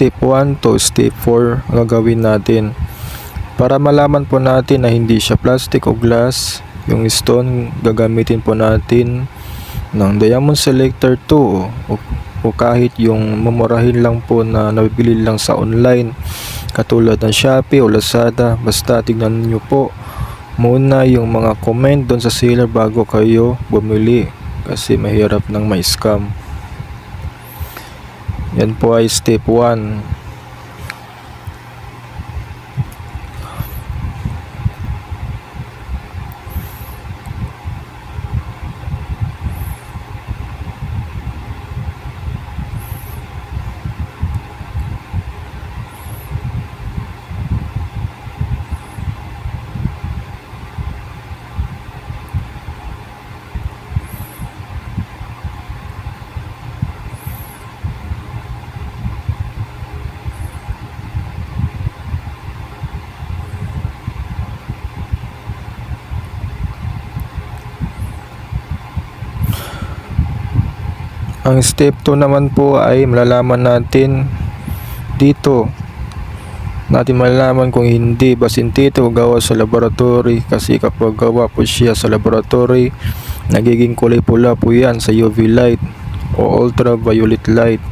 step 1 to step 4 ang gagawin natin. Para malaman po natin na hindi siya plastic o glass, yung stone gagamitin po natin ng diamond selector 2 o, o kahit yung mamurahin lang po na nabibili lang sa online katulad ng Shopee o Lazada basta tignan nyo po muna yung mga comment doon sa seller bago kayo bumili kasi mahirap nang may scam yan po ay step 1 Ang step 2 naman po ay malalaman natin dito. Natin malalaman kung hindi ba sintito o gawa sa laboratory kasi kapag gawa po siya sa laboratory nagiging kulay pula po yan sa UV light o ultraviolet light.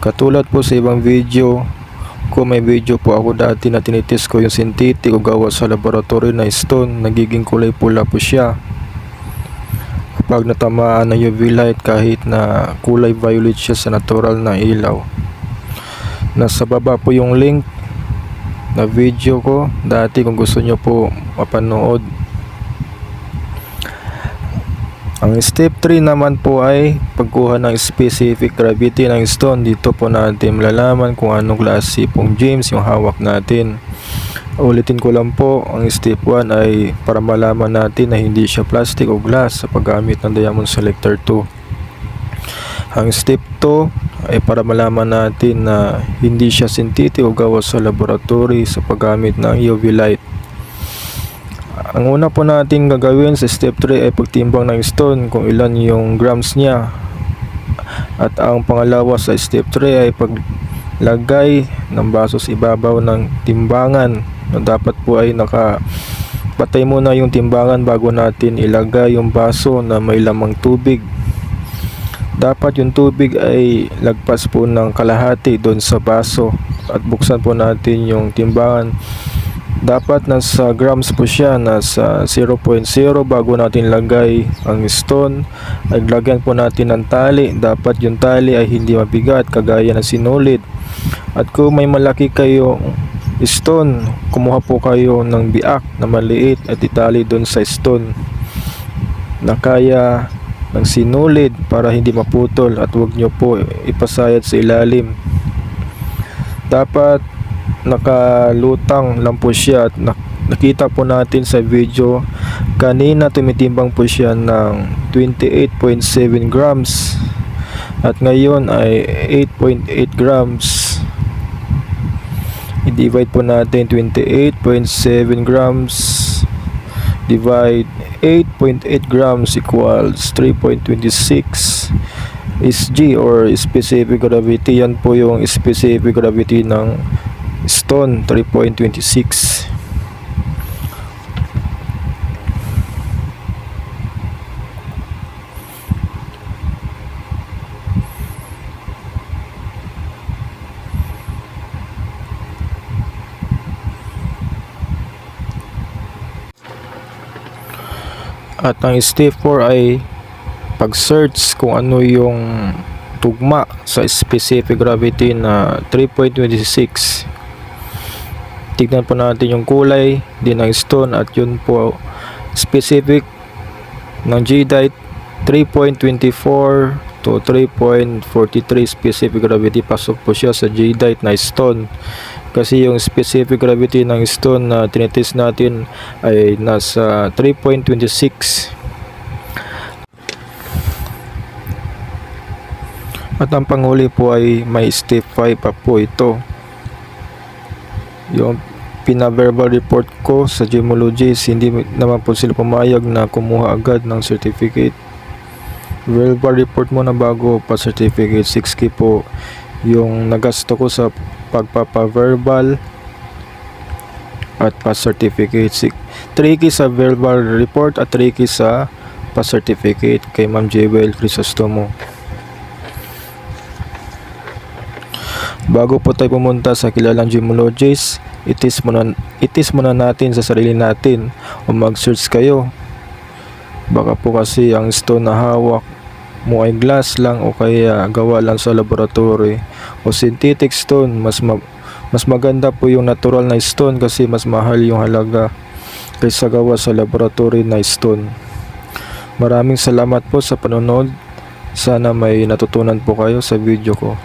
Katulad po sa ibang video kung may video po ako dati na tinitis ko yung synthetic o gawa sa laboratory na stone nagiging kulay pula po siya kapag natamaan ng UV light kahit na kulay violet siya sa natural na ilaw. Nasa baba po yung link na video ko dati kung gusto nyo po mapanood. Ang step 3 naman po ay pagkuha ng specific gravity ng stone. Dito po natin malalaman kung anong klase pong James yung hawak natin. Ulitin ko lang po, ang step 1 ay para malaman natin na hindi siya plastic o glass sa paggamit ng Diamond Selector 2. Ang step 2 ay para malaman natin na hindi siya synthetic o gawa sa laboratory sa paggamit ng UV light. Ang una po nating gagawin sa step 3 ay pagtimbang ng stone kung ilan yung grams niya. At ang pangalawa sa step 3 ay paglagay ng baso sa ibabaw ng timbangan dapat po ay naka patay muna yung timbangan bago natin ilagay yung baso na may lamang tubig. Dapat yung tubig ay lagpas po ng kalahati doon sa baso at buksan po natin yung timbangan. Dapat nasa grams po siya nasa 0.0 bago natin lagay ang stone. Ay lagyan po natin ng tali. Dapat yung tali ay hindi mabigat kagaya ng sinulid. At kung may malaki kayo stone. Kumuha po kayo ng biak na maliit at itali doon sa stone na kaya ng sinulid para hindi maputol at huwag nyo po ipasayad sa ilalim. Dapat nakalutang lang po siya at nak- nakita po natin sa video kanina tumitimbang po siya ng 28.7 grams at ngayon ay 8.8 grams i-divide po natin 28.7 grams. Divide 8.8 grams equals 3.26 is G or specific gravity? Yan po yung specific gravity ng stone 3.26 At ang step 4 ay pag-search kung ano yung tugma sa specific gravity na 3.26. Tignan po natin yung kulay din ng stone at yun po specific ng Jadeite 3.24 to 3.43 specific gravity pasok po siya sa Jadeite na stone kasi yung specific gravity ng stone na tinitest natin ay nasa 3.26 at ang panghuli po ay may step 5 pa po ito. Yung pina-verbal report ko sa gemologist hindi naman po sila pumayag na kumuha agad ng certificate. Verbal report muna bago pa certificate 6k po yung nagasto ko sa pagpapa-verbal at pa-certificate. Si- 3 keys sa verbal report at 3 keys sa pa-certificate kay Ma'am Jewel Crisostomo. Bago po tayo pumunta sa kilalang gemologist, itis muna, itis muna natin sa sarili natin o mag-search kayo. Baka po kasi ang stone na hawak mo ay glass lang o kaya gawa lang sa laboratory o synthetic stone mas ma- mas maganda po yung natural na stone kasi mas mahal yung halaga kaysa gawa sa laboratory na stone. Maraming salamat po sa panonood. Sana may natutunan po kayo sa video ko.